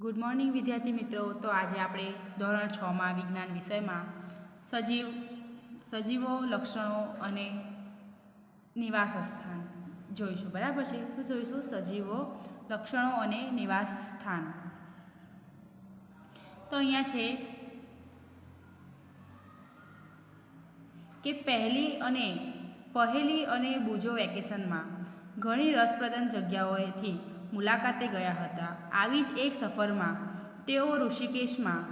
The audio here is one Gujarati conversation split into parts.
ગુડ મોર્નિંગ વિદ્યાર્થી મિત્રો. તો આજે આપણે ધોરણ છમાં વિજ્ઞાન વિષયમાં સજીવ, સજીવો, લક્ષણો અને નિવાસ સ્થાન જોઈશું. બરાબર છે? શું જોઈશું? સજીવો, લક્ષણો અને નિવાસ સ્થાન તો અહીંયા છે કે પહેલી અને પહેલી અને બુજો વેકેશનમાં ઘણી રસપ્રદન જગ્યાઓએથી મુલાકાતે ગયા હતા. આવી જ એક સફરમાં તેઓ ઋષિકેશમાં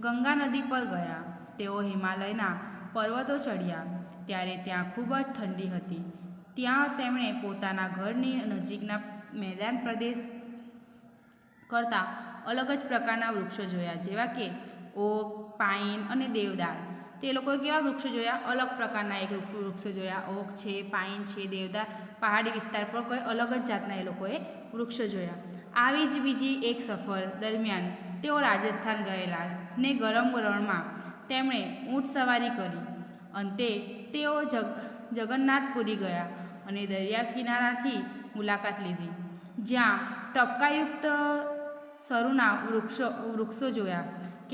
ગંગા નદી પર ગયા. તેઓ હિમાલયના પર્વતો ચડ્યા. ત્યારે ત્યાં ખૂબ જ ઠંડી હતી. ત્યાં તેમણે પોતાના ઘરની નજીકના મેદાન પ્રદેશ કરતાં અલગ જ પ્રકારના વૃક્ષો જોયા, જેવા કે ઓક પાઇન અને દેવદાર. તે લોકોએ કેવા વૃક્ષો જોયા? અલગ પ્રકારના એક વૃક્ષો જોયા. ઓક છે, પાઇન છે, દેવદાર, પહાડી વિસ્તાર પર કોઈ અલગ જ જાતના એ લોકોએ વૃક્ષો જોયા. આવી જ બીજી એક સફર દરમિયાન તેઓ રાજસ્થાન ગયેલા ને ગરમ રણમાં તેમણે ઊંટ સવારી કરી. અંતે તેઓ જગ, જગન્નાથપુરી ગયા અને દરિયા કિનારાથી મુલાકાત લીધી, જ્યાં ટપકાયુક્ત સરુના વૃક્ષો વૃક્ષો જોયા.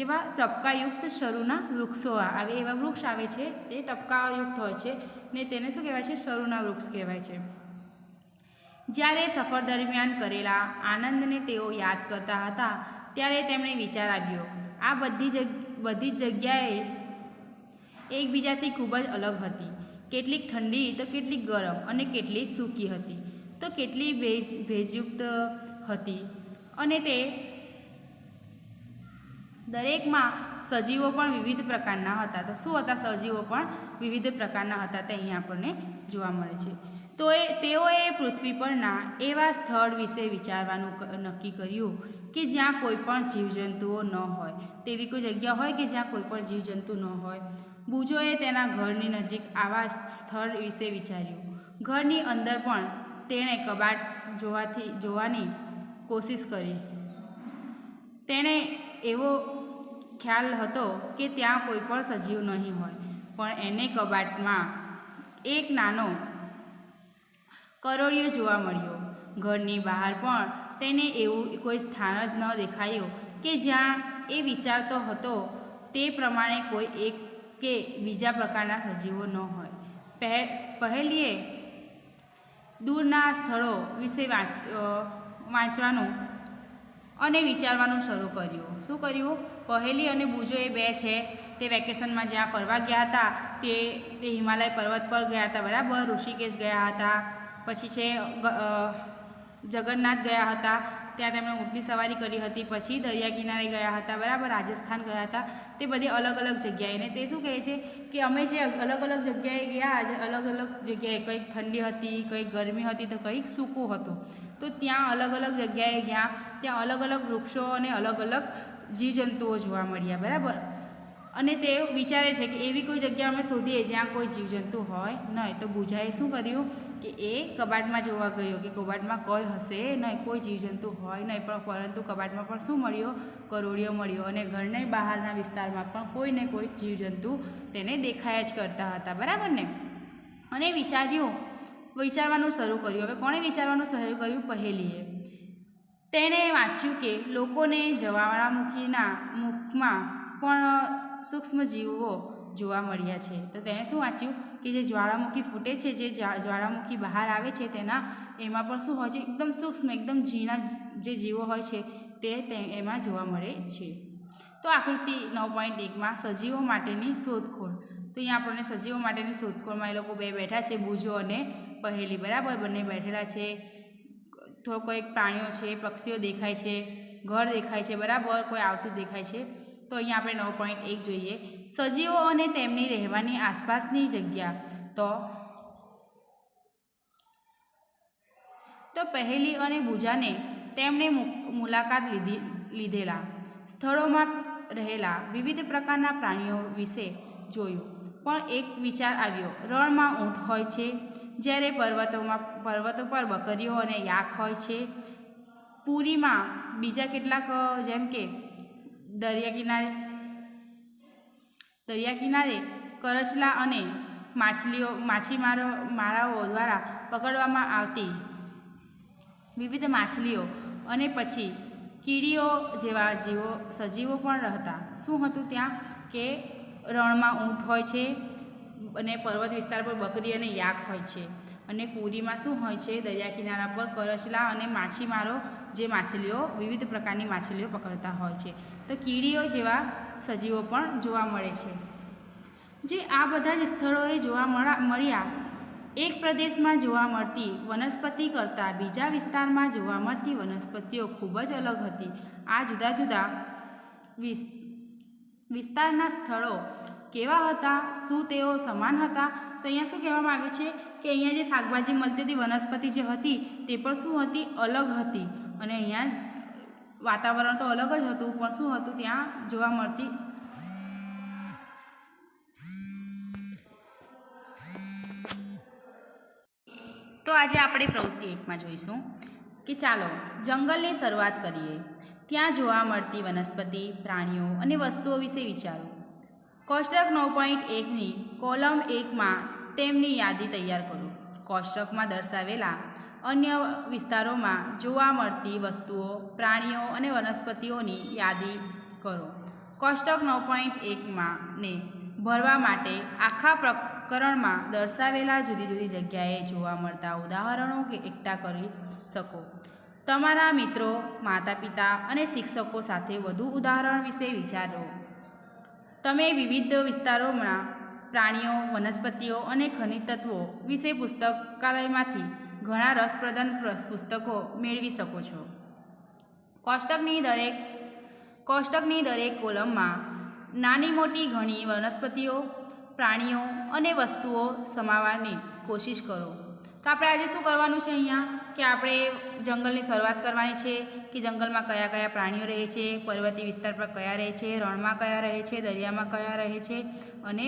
કેવા ટપકાયુક્ત શરૂના વૃક્ષો આવે એવા વૃક્ષ આવે છે તે ટપકાયુક્ત હોય છે ને તેને શું કહેવાય છે? શરૂના વૃક્ષ કહેવાય છે. જ્યારે સફર દરમિયાન કરેલા આનંદને તેઓ યાદ કરતા હતા, ત્યારે તેમણે વિચાર આવ્યો, આ બધી જગ બધી જગ્યાએ એકબીજાથી ખૂબ જ અલગ હતી. કેટલીક ઠંડી તો કેટલીક ગરમ અને કેટલી સૂકી હતી. તો કેટલી ભેજ ભેજયુક્ત હતી. અને તે દરેકમાં સજીવો પણ વિવિધ પ્રકારના હતા. તો શું હતા સજીવો પણ? વિવિધ પ્રકારના હતા તે અહીંયા આપણને જોવા મળે છે. તો એ, તેઓએ પૃથ્વી પરના એવા સ્થળ વિશે વિચારવાનું નક્કી કર્યું કે જ્યાં કોઈ પણ જીવજંતુઓ ન હોય. તેવી કોઈ જગ્યા હોય કે જ્યાં કોઈ પણ જીવજંતુ ન હોય? બુજોએ તેના ઘરની નજીક આવા સ્થળ વિશે વિચાર્યું. ઘરની અંદર પણ તેણે કબાટ જોવાથી, જોવાની કોશિશ કરી. તેણે એવો ખ્યાલ હતો કે ત્યાં કોઈ પણ સજીવ નહીં હોય. પણ એને કબાટમાં એક નાનો કરોળિયો જોવા મળ્યો. ઘરની બહાર પણ તેને એવું કોઈ સ્થાન જ ન દેખાયું કે જ્યાં એ વિચારતો હતો તે પ્રમાણે કોઈ એક કે બીજા પ્રકારના સજીવો ન હોય. પહે, પહેલીએ દૂરના સ્થળો વિશે વાંચ વાંચવાનું અને વિચારવાનું શરૂ કર્યું. શું કર્યું? પહેલી અને બુજો એ બે છે. તે વેકેશનમાં જ્યાં ફરવા ગયા હતા, તે તે હિમાલય પર્વત પર ગયા હતા, બરાબર? ઋષિકેશ ગયા હતા. પછી છે જગન્નાથ ગયા હતા. ત્યાં તેમણે ઊંટની સવારી કરી હતી, પછી દરિયા કિનારે ગયા હતા, બરાબર, રાજસ્થાન ગયા હતા, તે બધી અલગ અલગ જગ્યાએ. ને તે શું કહે છે કે અમે જે અલગ અલગ જગ્યાએ ગયા જે અલગ અલગ જગ્યાએ કંઈક ઠંડી હતી, કંઈક ગરમી હતી, તો કંઈક સૂકું હતું. તો ત્યાં અલગ અલગ જગ્યાએ ગયા, ત્યાં અલગ અલગ વૃક્ષો અને અલગ અલગ જીવજંતુઓ જોવા મળ્યા, બરાબર? અને તે વિચારે છે કે એવી કોઈ જગ્યા અમે શોધીએ જ્યાં કોઈ જીવજંતુ હોય નહીં. તો બુજાએ શું કર્યું કે એ કબાટમાં જોવા ગયો કે કબાટમાં કોઈ હશે નહીં, કોઈ જીવજંતુ હોય નહીં, પણ પરંતુ કબાટમાં પણ શું મળ્યો? કરોડિયો મળ્યો અને ઘરની બહારના વિસ્તારમાં પણ કોઈ ને કોઈ જીવજંતુ તેને દેખાયા જ કરતા હતા. બરાબર ને? અને વિચાર્યું, વિચારવાનું શરૂ કર્યું. હવે કોણે વિચારવાનું શરૂ કર્યું? પહેલીએ. તેણે વાંચ્યું કે લોકોને જવાળામુખીના મુખમાં પણ સૂક્ષ્મ જીવો જોવા મળ્યા છે. તો તેણે શું વાંચ્યું? કે જે જ્વાળામુખી ફૂટે છે, જે જ્વાળામુખી બહાર આવે છે, તેના, એમાં પણ શું હોય છે? એકદમ સૂક્ષ્મ, એકદમ ઝીણા જે જીવો હોય છે, તે એમાં જોવા મળે છે. તો આકૃતિ નવ પોઈન્ટ એકમાં સજીવો માટેની શોધખોળ. તો અહીંયા આપણને સજીવો માટેની શોધખોળમાં એ લોકો બે બેઠા છે, બુજો અને પહેલી. બરાબર? બંને બેઠેલા છે. થોડો કોઈક પ્રાણીઓ છે, પક્ષીઓ દેખાય છે, ઘર દેખાય છે, બરાબર? કોઈ આવતું દેખાય છે. તો અહીંયા આપણે નવ પોઈન્ટ એક જોઈએ. સજીવો અને તેમની રહેવાની આસપાસની જગ્યા. તો તો પહેલી અને બુજાને તેમણે મુલાકાત લીધી, લીધેલા. સ્થળોમાં રહેલા વિવિધ પ્રકારના પ્રાણીઓ વિશે જોયું. પણ એક વિચાર આવ્યો. રણમાં ઊંટ હોય છે, જ્યારે પર્વતોમાં, પર્વતો પર બકરીઓ અને યાક હોય છે. પુરીમાં બીજા કેટલાક જેમ કે દરિયા કિનારે. દરિયા કિનારે કરચલા અને માછલીઓ, માછીમારો, મારાઓ દ્વારા પકડવામાં આવતી વિવિધ માછલીઓ અને પછી કીડીઓ જેવા જીવો, સજીવો પણ રહેતા. શું હતું ત્યાં? કે રણમાં ઊંટ હોય છે અને પર્વત વિસ્તાર પર બકરી અને યાક હોય છે. અને પુરીમાં શું હોય છે? દરિયા કિનારા પર કરચલા અને માછીમારો જે માછલીઓ, વિવિધ પ્રકારની માછલીઓ પકડતા હોય છે. તો કીડીઓ જેવા સજીવો પણ જોવા મળે છે. જે આ બધા જ સ્થળોએ જોવા મળા, મળ્યા. એક પ્રદેશમાં જોવા મળતી વનસ્પતિ કરતાં બીજા વિસ્તારમાં જોવા મળતી વનસ્પતિઓ ખૂબ જ અલગ હતી. આ જુદા જુદા વિસ, વિસ્તારના સ્થળો કેવા હતા? શું તેઓ સમાન હતા? તો અહીંયા શું કહેવામાં આવ્યું છે? કે અહીંયા જે શાકભાજી મળતી હતી, વનસ્પતિ જે હતી, તે પણ શું હતી? અલગ હતી. અને અહીંયા વાતાવરણ તો અલગ જ હતું, પણ શું હતું? ત્યાં જોવા મળતી તો આજે આપણે પ્રવૃત્તિ એકમાં જોઈશું કે ચાલો, જંગલની શરૂઆત કરીએ. ત્યાં જોવા મળતી વનસ્પતિ, પ્રાણીઓ અને વસ્તુઓ વિશે વિચારો. કોષ્ટક નવ પોઈન્ટ એકની કોલમ એકમાં તેમની યાદી તૈયાર કરો. કોષ્ટકમાં દર્શાવેલા અન્ય વિસ્તારોમાં જોવા મળતી વસ્તુઓ, પ્રાણીઓ અને વનસ્પતિઓની યાદી કરો. કોષ્ટક નવ પોઈન્ટ એકમાં ને ભરવા માટે આખા પ્રકરણમાં દર્શાવેલા જુદી જુદી જગ્યાએ જોવા મળતા ઉદાહરણો કે એકઠા કરી શકો. તમારા મિત્રો માતા પિતા અને શિક્ષકો સાથે વધુ ઉદાહરણ વિશે વિચારો. તમે વિવિધ વિસ્તારોમાં પ્રાણીઓ, વનસ્પતિઓ અને ખનિજ તત્વો વિશે પુસ્તકાલયમાંથી ઘણા રસપ્રદન પુસ્તકો મેળવી શકો છો. કોષ્ટકની દરેક કોષ્ટકની દરેક કોલમમાં નાની મોટી ઘણી વનસ્પતિઓ, પ્રાણીઓ અને વસ્તુઓ સમાવવાની કોશિશ કરો. તો આપણે આજે શું કરવાનું છે અહીંયા? કે આપણે જંગલની શરૂઆત કરવાની છે, કે જંગલમાં કયા કયા પ્રાણીઓ રહે છે, પર્વતીય વિસ્તાર પર કયા રહે છે, રણમાં કયા રહે છે, દરિયામાં કયા રહે છે અને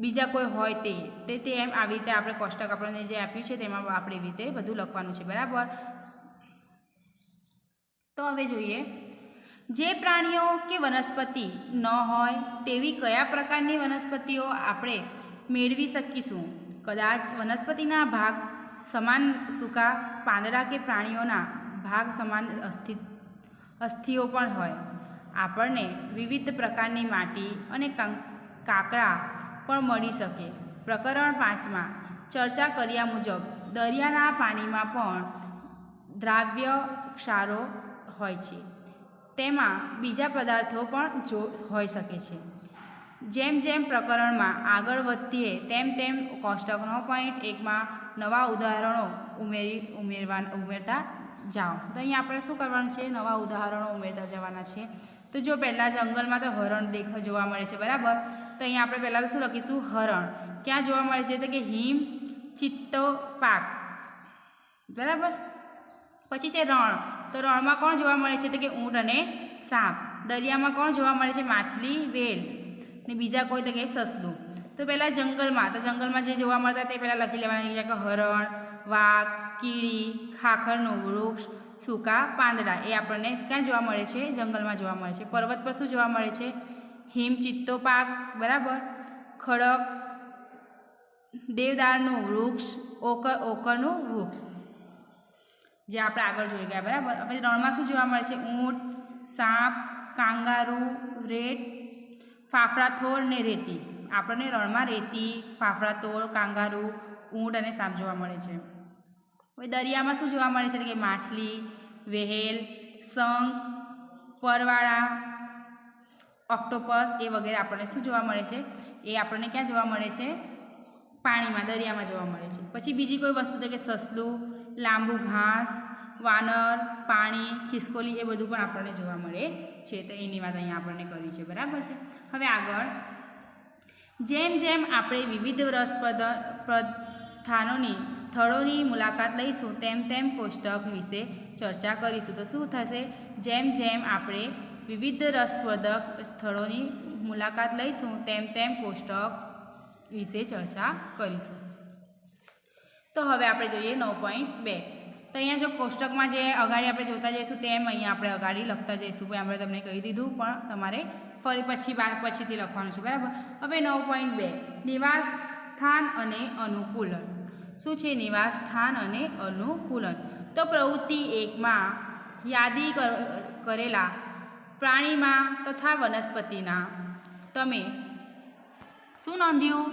બીજા કોઈ હોય તે તે તે એમ આવી રીતે આપણે કોષ્ટક આપણને જે આપ્યું છે તેમાં આપણે એવી રીતે બધું લખવાનું છે, બરાબર? તો હવે જોઈએ. જે પ્રાણીઓ કે વનસ્પતિ ન હોય તેવી કયા પ્રકારની વનસ્પતિઓ આપણે મેળવી શકીશું? કદાચ વનસ્પતિના ભાગ સમાન સૂકા પાંદડા કે પ્રાણીઓના ભાગ સમાન અસ્થિ, અસ્થિઓ પણ હોય. આપણને વિવિધ પ્રકારની માટી અને કાંકરા પણ મળી શકે. પ્રકરણ પાંચમાં, ચર્ચા કર્યા મુજબ દરિયાના પાણીમાં પણ દ્રાવ્ય ક્ષારો હોય છે. તેમાં બીજા પદાર્થો પણ જો, હોઈ શકે છે. જેમ જેમ પ્રકરણમાં આગળ વધીએ, તેમ તેમ કોષ્ટક નવ પોઈન્ટ એકમાં નવા ઉદાહરણો ઉમેરી ઉમેરવા ઉમેરતા જાઓ. તો અહીં આપણે શું કરવાનું છે? નવા ઉદાહરણો ઉમેરતા જવાના છે. તો જો પહેલાં જંગલમાં તો હરણ દેખ જોવા મળે છે, બરાબર? તો અહીંયા આપણે પહેલાં શું લખીશું? હરણ. ક્યાં જોવા મળે છે? તો કે હિમ, ચિત્તો, પાક. બરાબર? પછી છે રણ. તો રણમાં કોણ જોવા મળે છે? તો કે ઊંટ અને સાપ. દરિયામાં કોણ જોવા મળે છે? માછલી, વેલ. ને બીજા કોઈ તો કે સસલું. તો પહેલાં જંગલમાં, તો જંગલમાં જે જોવા મળતા તે પહેલાં લખી લેવાના. કે હરણ, વાઘ, કીડી, ખાખરનું વૃક્ષ સૂકા પાંદડા એ આપણને ક્યાં જોવા મળે છે? જંગલમાં જોવા મળે છે. પર્વત પર શું જોવા મળે છે? હિમ, ચિત્તો, પાક, બરાબર? ખડક, દેવદારનું વૃક્ષ, ઓકર, ઓકરનું વૃક્ષ. જે આપણે આગળ જોઈ ગયા, બરાબર? હવે રણમાં શું જોવા મળે છે? ઊંટ, સાપ, કાંગારૂ, રેત, ફાફડાથોર ને રેતી. આપણને રણમાં રેતી, ફાફડાથોર, કાંગારૂ, ઊંટ અને સાપ જોવા મળે છે. હવે દરિયામાં શું જોવા મળે છે? કે માછલી વ્હેલ શંખ પરવાળા, ઓક્ટોપસ એ વગેરે આપણને શું જોવા મળે છે? એ આપણને ક્યાં જોવા મળે છે? પાણીમાં, દરિયામાં જોવા મળે છે. પછી બીજી કોઈ વસ્તુ તો કે સસલું, લાંબુ ઘાસ, વાનર, પાણી, ખિસકોલી એ બધું પણ આપણને જોવા મળે છે. તો એની વાત અહીંયા આપણને કરી છે. બરાબર છે? હવે આગળ. જેમ જેમ આપણે વિવિધ રસપ્રદ પ્રદ સ્થાનોની, સ્થળોની મુલાકાત લઈશું, તેમ તેમ કોષ્ટક વિશે ચર્ચા કરીશું. તો શું થશે? જેમ જેમ આપણે વિવિધ રસપ્રદક સ્થળોની મુલાકાત લઈશું, તેમ તેમ કોષ્ટક વિશે ચર્ચા કરીશું. તો હવે આપણે જોઈએ નવ પોઈન્ટ બે. તો અહીંયા જો કોષ્ટકમાં જે અગાડી આપણે જોતા જઈશું, તેમ અહીંયા આપણે અગાડી લખતા જઈશું. ભાઈ આપણે તમને કહી દીધું, પણ તમારે ફરી પછી, બાર પછીથી લખવાનું છે. બરાબર? હવે નવ પોઈન્ટ બે. નિવાસ સ્થાન અને અનુકૂલન. શું છે નિવાસ સ્થાન અને અનુકૂલન? તો પ્રવૃત્તિ એકમાં યાદી કર- કરેલા પ્રાણીમાં તથા વનસ્પતિના. તમે શું નોંધ્યું?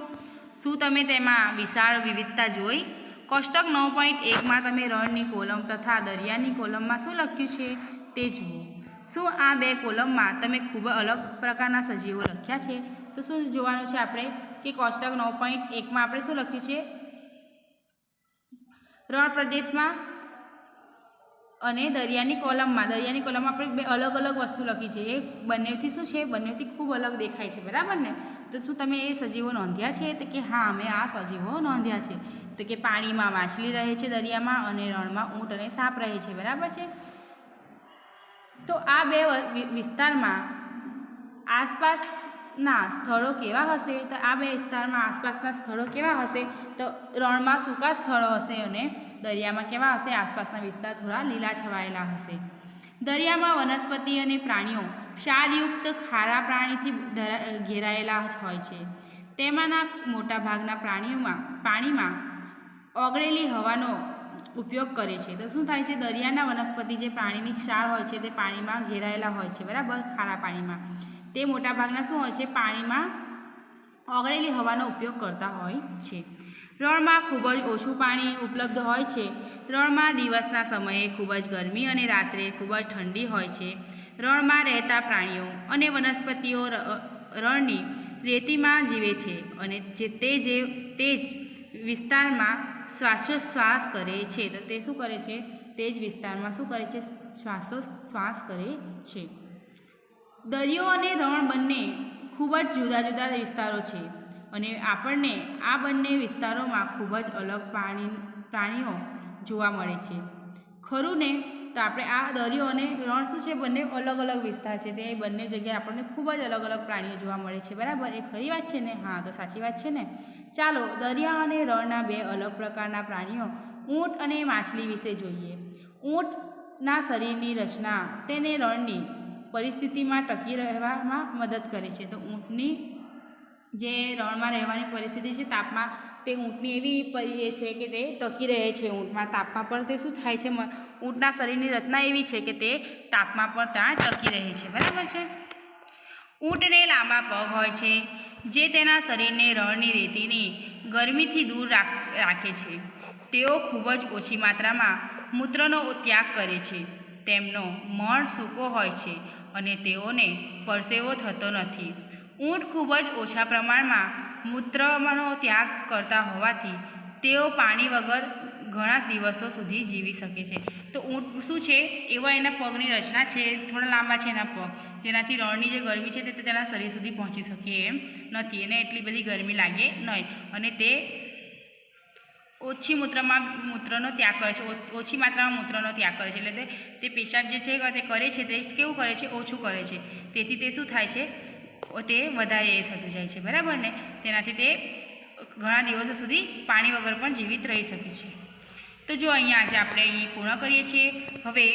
શું તમે તેમાં વિશાળ વિવિધતા જોઈ? કોષ્ટક નવ પોઈન્ટ એકમાં તમે રણની કોલમ તથા દરિયાની કોલમમાં શું લખ્યું છે તે જુઓ. શું આ બે કોલમમાં તમે ખૂબ અલગ પ્રકારના સજીવો લખ્યા છે? તો શું જોવાનું છે આપણે? કે કોષ્ટક નવ પોઈન્ટ એકમાં આપણે શું લખ્યું છે? રણ પ્રદેશમાં અને દરિયાની કોલમમાં. દરિયાની કોલમમાં આપણે બે અલગ અલગ વસ્તુ લખી છે. એ બંનેથી શું છે? બંનેથી ખૂબ અલગ દેખાય છે. બરાબર ને? તો શું તમે એ સજીવો નોંધ્યા છે? તો કે હા, અમે આ સજીવો નોંધ્યા છે. તો કે પાણીમાં માછલી રહે છે દરિયામાં અને રણમાં ઊંટ અને સાપ રહે છે. બરાબર છે? તો આ બે વિસ્તારમાં વિ- આસપાસના સ્થળો કેવા હશે? તો આ બે વિસ્તારમાં આસપાસના સ્થળો કેવા હશે? તો રણમાં સૂકા સ્થળો હશે અને દરિયામાં કેવા હશે? આસપાસના વિસ્તાર થોડા લીલા છવાયેલા હશે. દરિયામાં વનસ્પતિ અને પ્રાણીઓ ક્ષારયુક્ત ખારા પ્રાણીથી ઘેરાયેલા જ હોય છે. તેમાંના મોટા ભાગના પ્રાણીઓમાં, પાણીમાં ઓગળેલી હવાનો ઉપયોગ કરે છે. તો શું થાય છે? દરિયાના વનસ્પતિ જે પ્રાણીની ક્ષાર હોય છે તે પાણીમાં ઘેરાયેલા હોય છે, બરાબર? ખારા પાણીમાં. તે મોટાભાગના શું હોય છે, પાણીમાં ઓગળેલી હવાનો ઉપયોગ કરતા હોય છે. રણમાં ખૂબ જ ઓછું પાણી ઉપલબ્ધ હોય છે. રણમાં દિવસના સમયે ખૂબ જ ગરમી અને રાત્રે ખૂબ જ ઠંડી હોય છે. રણમાં રહેતા પ્રાણીઓ અને વનસ્પતિઓ રણની રેતીમાં જીવે છે અને જે તે જે, તે જ વિસ્તારમાં શ્વાસોશ્વાસ કરે છે. તો તે શું કરે છે? તે જ વિસ્તારમાં શું કરે છે? શ્વાસોશ્વાસ કરે છે. દરિયો અને રણ બંને ખૂબ જ જુદા જુદા વિસ્તારો છે અને આપણને આ બંને વિસ્તારોમાં ખૂબ જ અલગ પ્રાણી, પ્રાણીઓ જોવા મળે છે. ખરું ને તો આપણે આ દરિયો અને રણ શું છે? બંને અલગ અલગ વિસ્તાર છે. તે બંને જગ્યાએ આપણને ખૂબ જ અલગ અલગ પ્રાણીઓ જોવા મળે છે. બરાબર? એ ખરી વાત છે ને? હા, તો સાચી વાત છે ને? ચાલો, દરિયા અને રણના બે અલગ પ્રકારના પ્રાણીઓ ઊંટ અને માછલી વિશે જોઈએ. ઊંટના શરીરની રચના તેને રણની પરિસ્થિતિમાં ટકી રહેવામાં મદદ કરે છે. તો ઊંટની જે રણમાં રહેવાની પરિસ્થિતિ છે, તાપમાં તે ઊંટની એવી પરી છે કે તે ટકી રહે છે ઊંટમાં. તાપમાં પણ તે શું થાય છે? ઊંટના શરીરની રચના એવી છે કે તે તાપમાં પણ ત્યાં ટકી રહે છે. બરાબર છે? ઊંટને લાંબા પગ હોય છે, જે તેના શરીરને રણની રેતીની ગરમીથી દૂર રાખ છે. તેઓ ખૂબ જ ઓછી માત્રામાં મૂત્રનો ત્યાગ કરે છે. તેમનો મળ સૂકો હોય છે. અને તેઓને પરસેવો થતો નથી. ઊંટ ખૂબ જ ઓછા પ્રમાણમાં મૂત્રનો ત્યાગ કરતા હોવાથી તેઓ પાણી વગર ઘણા દિવસો સુધી જીવી શકે છે. તો ઊંટ શું છે? એવા એના પગની રચના છે, થોડા લાંબા છે એના પગ. જેનાથી રણની જે ગરમી છે તે તેના શરીર સુધી પહોંચી શકે એમ નથી. એને એટલી બધી ગરમી લાગે નહીં. અને તે ઓછી મૂત્રમાં મૂત્રનો ત્યાગ કરે છે. ઓછી માત્રામાં મૂત્રનો ત્યાગ કરે છે. એટલે તે પેશાબ જે છે તે કરે છે તે કેવું કરે છે? ઓછું કરે છે. તેથી તે શું થાય છે? તે વધારે એ થતું જાય છે. બરાબર ને? તેનાથી તે ઘણા દિવસો સુધી પાણી વગર પણ જીવિત રહી શકે છે. તો જો અહીંયા આજે આપણે અહીં પૂર્ણ કરીએ છીએ. હવે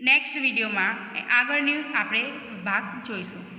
નેક્સ્ટ વિડીયોમાં આગળની આપણે ભાગ જોઈશું.